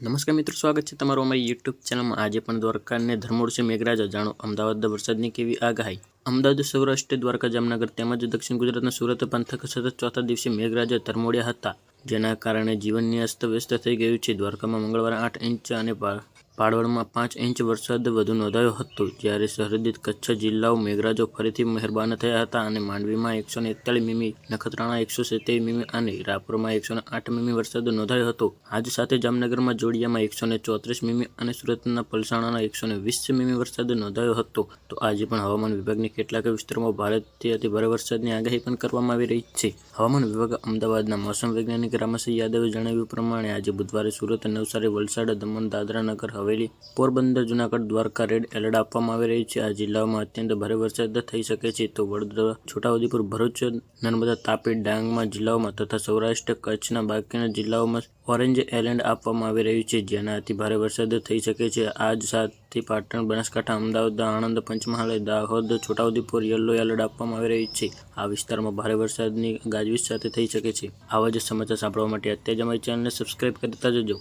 નમસ્કાર મિત્રો, સ્વાગત છે તમારું અમારી યુટ્યુબ ચેનલમાં આજે પણ દ્વારકાને અને છે મેઘરાજા જાણો અમદાવાદ વરસાદની કેવી આગાહી? અમદાવાદ, સૌરાષ્ટ્ર, દ્વારકા, જામનગર તેમજ દક્ષિણ ગુજરાતના સુરત પંથક સતત ચોથા દિવસે મેઘરાજા ધરમોડ્યા હતા. જેના કારણે જીવનની અસ્તવ્યસ્ત થઈ ગયું છે. દ્વારકામાં મંગળવારે આઠ ઇંચ અને પાળવડમાં પાંચ ઇંચ વરસાદ વધુ નોંધાયો હતો. જ્યારે સરહદી કચ્છ જિલ્લાઓ મેઘરાજો ફરીથી મહેરબાન થયા હતા અને માંડવીમાં એકસો એકતાલીસ મીમી, નખત્રાણા એકસો સિત્તેર મીમી અને રાપરમાં એકસો આઠ મીમી વરસાદ નોંધાયો હતો. આજ સાથે જામનગરમાં જોડિયામાં એકસો ચોત્રીસ મીમી અને સુરતના પલસાણાના એકસો વીસ મીમી વરસાદ નોંધાયો હતો. તો આજે પણ હવામાન વિભાગની કેટલાક વિસ્તારોમાં ભારેથી અતિભારે વરસાદની આગાહી પણ કરવામાં આવી રહી છે. હવામાન વિભાગ અમદાવાદના મોસમ વૈજ્ઞાનિક રામસિંહ યાદવે જણાવ્યું પ્રમાણે, આજે બુધવારે સુરત, નવસારી, વલસાડ, દમણ દાદરા નગર હવેલી પોરબંદર જુનાગઢ દ્વારકા રેડ એલર્ટ આપવામાં આવી રહી છે. આ જિલ્લાઓમાં અત્યંત ભારે વરસાદ થઈ શકે છે. તો વડોદરા, છોટાઉદેપુર, ભરૂચ, નર્મદા, તાપી, ડાંગમાં જિલ્લાઓમાં તથા સૌરાષ્ટ્ર, કચ્છના બાકીના જિલ્લાઓમાં ઓરેન્જ એલર્ટ આપવામાં આવી રહ્યું છે. જેના અતિ ભારે વરસાદ થઈ શકે છે. આજ સાતથી પાટણ, બનાસકાંઠા, અમદાવાદ, આણંદ, પંચમહાલ, દાહોદ, છોટાઉદેપુર યલો એલર્ટ આપવામાં આવી રહ્યું છે. આ વિસ્તારમાં ભારે વરસાદની ગાજવીજ સાથે થઈ શકે છે. આવા જ સમાચાર સાંભળવા માટે અત્યારે જ અમારી ચેનલને સબસ્ક્રાઇબ કરતા જજો.